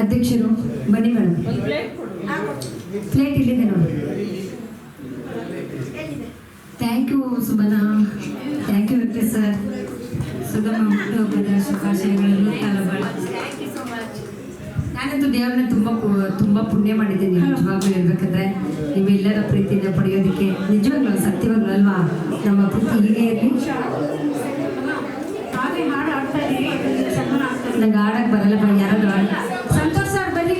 ಅಧ್ಯಕ್ಷರು, ಬನ್ನಿ madam. Plate ಇಲ್ಲಿದೆ ನೋಡಿ. Thank you Sumana thank you ವ್ಯಕ್ತಿ ಸರ್ ಸುಗಮ ಹುಟ್ಟುಹಬ್ಬದ ಶುಭಾಶಯಗಳನ್ನು ನಾನಂತೂ ದೇವರನ್ನ ತುಂಬ ತುಂಬ ಪುಣ್ಯ ಮಾಡಿದ್ದೀನಿ ನಿಜವಾಗ್ಲೂ ಹೇಳ್ಬೇಕಂದ್ರೆ. ನೀವೆಲ್ಲರ ಪ್ರೀತಿಯಿಂದ ಪಡೆಯೋದಕ್ಕೆ ನಿಜವಾಗ್ಲೂ ಸತ್ಯವಾಗ್ಲೂ ಅಲ್ವಾ? ನಮ್ಮ ಪ್ರೀತಿ ಹೀಗೆ ಇರಲಿ. ನಂಗೆ ಆಡಕ್ಕೆ ಬರಲ್ಲ ಯಾರಾದ್ರೂ ಆಡಿ ಸಂತೋಷ್ ಸರ್ ಬನ್ನಿ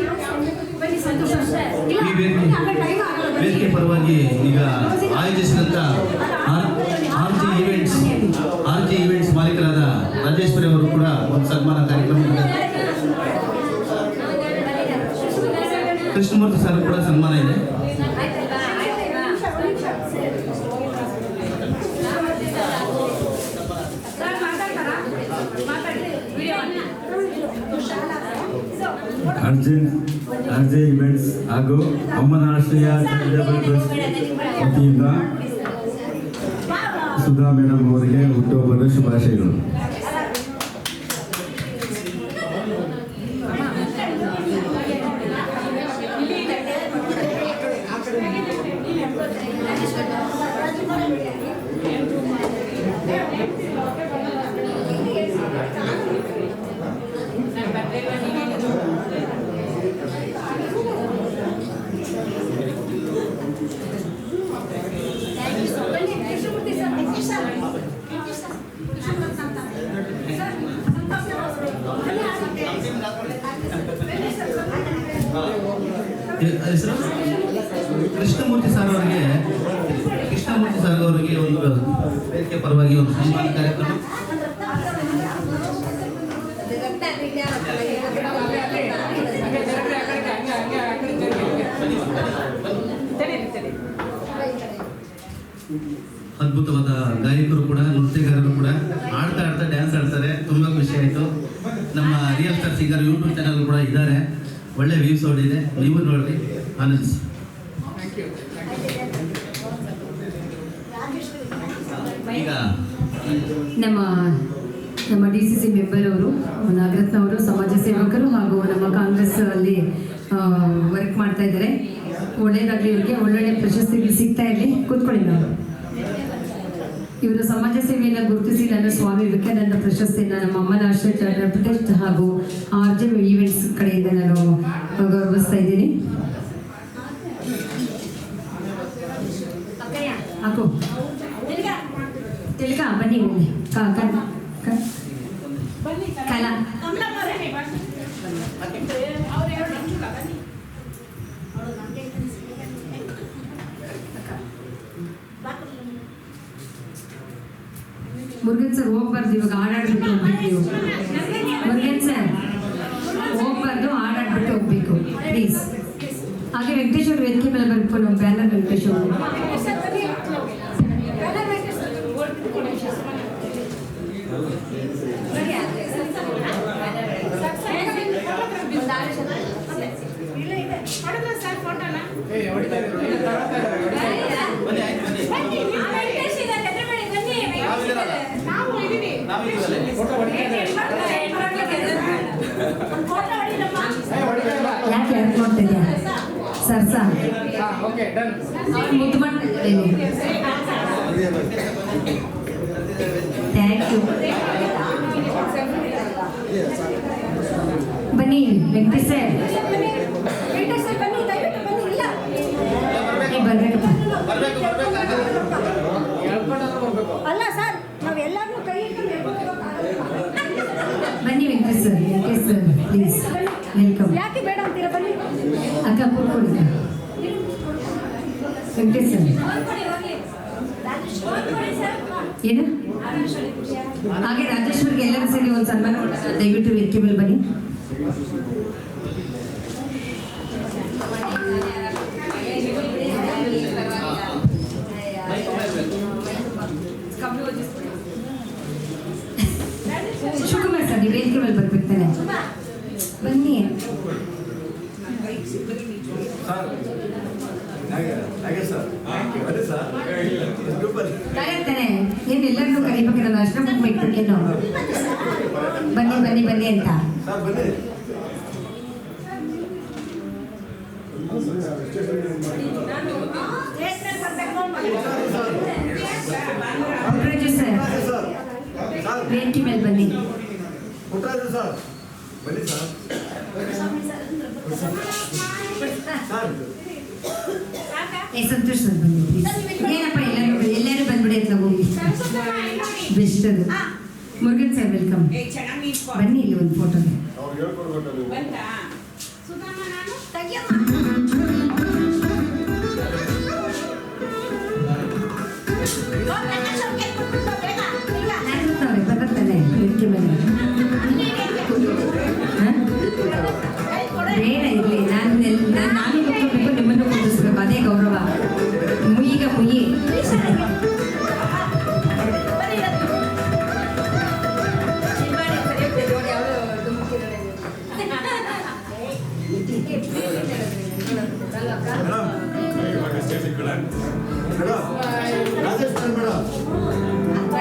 ಬನ್ನಿ ಸಂತೋಷ್ ಸರ್ ಇಲ್ಲ, ಈ ವೇದಿಕೆ ಹಂಗೆ time ಆಗಲ್ಲ, ಬನ್ನಿ. ಈಗ ಆಯೋಜಿಸಿದಂಥ R G events R G events ಮಾಲೀಕರಾದ Rajeshwari ಅವರು ಕೂಡ ಒಂದು ಸನ್ಮಾನ ಕಾರ್ಯಕ್ರಮ ಕೃಷ್ಣಮೂರ್ತಿ ಸರ್ ಕೂಡ ಸನ್ಮಾನ ಇದೆ. ಅರ್ಜೆಂಟ್ ಅರ್ಜೆ ಇವೆಂಟ್ಸ್ ಹಾಗೂ ಅಮ್ಮನ ಆಶ್ರಯ ಚಾರಿಟಬಲ್ ಟ್ರಸ್ಟ್ ವತಿಯಿಂದ ಸುಧಾ ಮೇಡಮ್ ಅವರಿಗೆ ಹುಟ್ಟುಹಬ್ಬದ ಶುಭಾಶಯಗಳು. ಹೆಸರು? ಕೃಷ್ಣಮೂರ್ತಿ ಸರ್ ಅವರಿಗೆ, ಕೃಷ್ಣಮೂರ್ತಿ ಸರ್ ಅವರಿಗೆ ಒಂದು ವೇದಿಕೆ ಪರವಾಗಿ ಒಂದು ಸನ್ಮಾನ ಕಾರ್ಯಕ್ರಮ. ಅದ್ಭುತವಾದ ಗಾಯಕರು ಕೂಡ, ನೃತ್ಯಗಾರರು ಕೂಡ ಆಡ್ತಾ ಆಡ್ತಾ ಡ್ಯಾನ್ಸ್ ಆಡ್ತಾರೆ. ತುಂಬಾ ಖುಷಿ ಆಯಿತು. ನಮ್ಮ real star singer YouTube channel ಕೂಡ ಇದ್ದಾರೆ. ಒಳ್ಳೆ ವ್ಯೂಸ್ ಇದೆ. ನೀವು ನೋಡ್ರಿ. ಆನಂದಿಸಿ ಈಗ ನಮ್ಮ ನಮ್ಮ ಡಿ ಸಿ ಸಿ ಮೆಂಬರ್ ಅವರು, ನಾಗರತ್ನ ಅವರು, ಸಮಾಜ ಸೇವಕರು ಹಾಗೂ ನಮ್ಮ ಕಾಂಗ್ರೆಸ್ ಅಲ್ಲಿ ವರ್ಕ್ ಮಾಡ್ತಾ ಇದ್ದಾರೆ. ಒಳ್ಳೆಯದಾಗಲಿ ಇವರಿಗೆ ಒಳ್ಳೊಳ್ಳೆ ಪ್ರಶಸ್ತಿಗಳು ಸಿಗ್ತಾ ಇರಲಿ. ಕೂತ್ಕೊಳ್ಳಿ ನಾವು. ಇವರು ಸಮಾಜ ಸೇವೆಯನ್ನು ಗುರುತಿಸಿ ನನ್ನ ಸ್ವಾಮಿ ವಿವೇಕಾನಂದ ಪ್ರಶಸ್ತಿಯನ್ನು ನಮ್ಮ ಅಮ್ಮನ ಆಶ್ರಯ ಟ್ರಸ್ಟ್ ಹಾಗೂ ಆರ್ ಜೆ ಈವೆಂಟ್ಸ್ ಕಡೆಯಿಂದ ನಾನು ಗೌರವಿಸ್ತಾ ಇದ್ದೀನಿ. ಬನ್ನಿ ಬನ್ನಿ ಕ ಕ ಕ ಕಲಾ ಮುರುಗನ್ ಸರ್ ಹೋಗ್ಬಾರ್ದು ಇವಾಗ ಆಡಾಡ್ಬಿಟ್ಟು ಹೋಗ್ಬೇಕು ನೀವು ಮುರುಗನ್ ಸರ್ ಹೋಗ್ಬಾರ್ದು ಆಡಾಡ್ಬಿಟ್ಟು ಹೋಗ್ಬೇಕು ಪ್ಲೀಸ್ ಹಾಗೆ ವೆಂಕಟೇಶ್ ಅವ್ರ ವೇದಿಕೆ ಮೇಲೆ ಬಂದ್ಕೊಂಡು ಒಂದು ಬ್ಯಾನರ್ ವೆಂಕಟೇಶ್ ಅವರು ಬನ್ನಿ ಆಯ್ತು ಫೋಟೋ ಯಾಕೆ ಸರ್. ಸರ್ ಮುದ್ದು ಮಾಡ್ತಾ ಇದ್ದೀನಿ ಥ್ಯಾಂಕ್ ಯು ಬನ್ನಿ ವೆಂಕಟೇಶ್ ಸರ್ ಅಲ್ಲ ಸರ್ ನಾವೆಲ್ಲರೂ ಕೈ ಬನ್ನಿ Venkatesh sir Venkatesh sir please welcome ಯಾಕೆ ಬೇಡ ಅಂತೀರಾ ಬನ್ನಿ ಅಕ್ಕ ಕೂತ್ಕೊಳ್ಳಿ ವೆಂಕಟೇಶ್ ಸರ್ ಏನು? ಹಾಗೆ ರಾಜೇಶ್ವರಿಗೆ ಎಲ್ಲರೂ ಸೇರಿ ಒಂದು ಸನ್ಮಾನ. ದಯವಿಟ್ಟು ವೇದಿಕೆ ಮೇಲೆ ಬನ್ನಿ. ಶಿವಕುಮಾರ್ ಸರ್, ನೀವು ವೇದಿಕೆ ಮೇಲೆ ಬನ್ನಿ. ಹೇಳ್ತಾನೆ ಏನ್ ಎಲ್ಲರನ್ನೂ ಕರಿಬೇಕು ನನ್ನ ಆಶ್ರಮಕ್ಕೆ ಬಿಟ್ಬಿಟ್ಟೇನು ಬನ್ನಿ ಬನ್ನಿ ಬನ್ನಿ ಅಂತ ವೇದಿಕೆ ಮೇಲೆ ಬನ್ನಿ ಸರ್ ಬನ್ನಿ ಸರ್ ಸರ್ ಏ ಸಂತೋಷ್ ಏನಪ್ಪ ಎಲ್ಲರೂ ಎಲ್ಲರೂ ಬಂದ್ಬಿಡಿ ಅಂತ ಹೋಗಿ ಬೆಸ್ಟ್ ಅದು. ಮುರುಗನ್ ಸರ್ ವೆಲ್ಕಮ್ ಬನ್ನಿ ಇಲ್ಲಿ ಒಂದು ಫೋಟೋ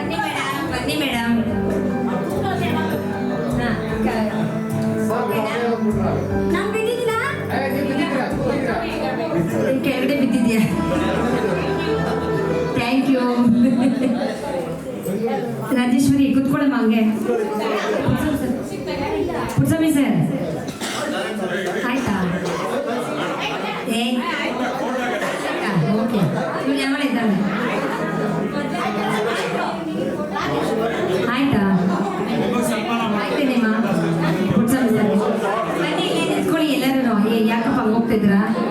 ಬನ್ನಿ ಮೇಡಮ್ ಬನ್ನಿ ಮೇಡಮ್. ನಾನು ಬಿದ್ದಿದ್ದೀನಾ? ಕೆಳಗಡೆ ಬಿದ್ದಿದ್ಯಾ? ಥ್ಯಾಂಕ್ ಯು ರಾಜೇಶ್ವರಿ, ಕುತ್ಕೊಳ್ಳಮ್ಮ ಹಂಗೆ. ಪುಟ್ಸಮಿ ಸರ್. etcétera,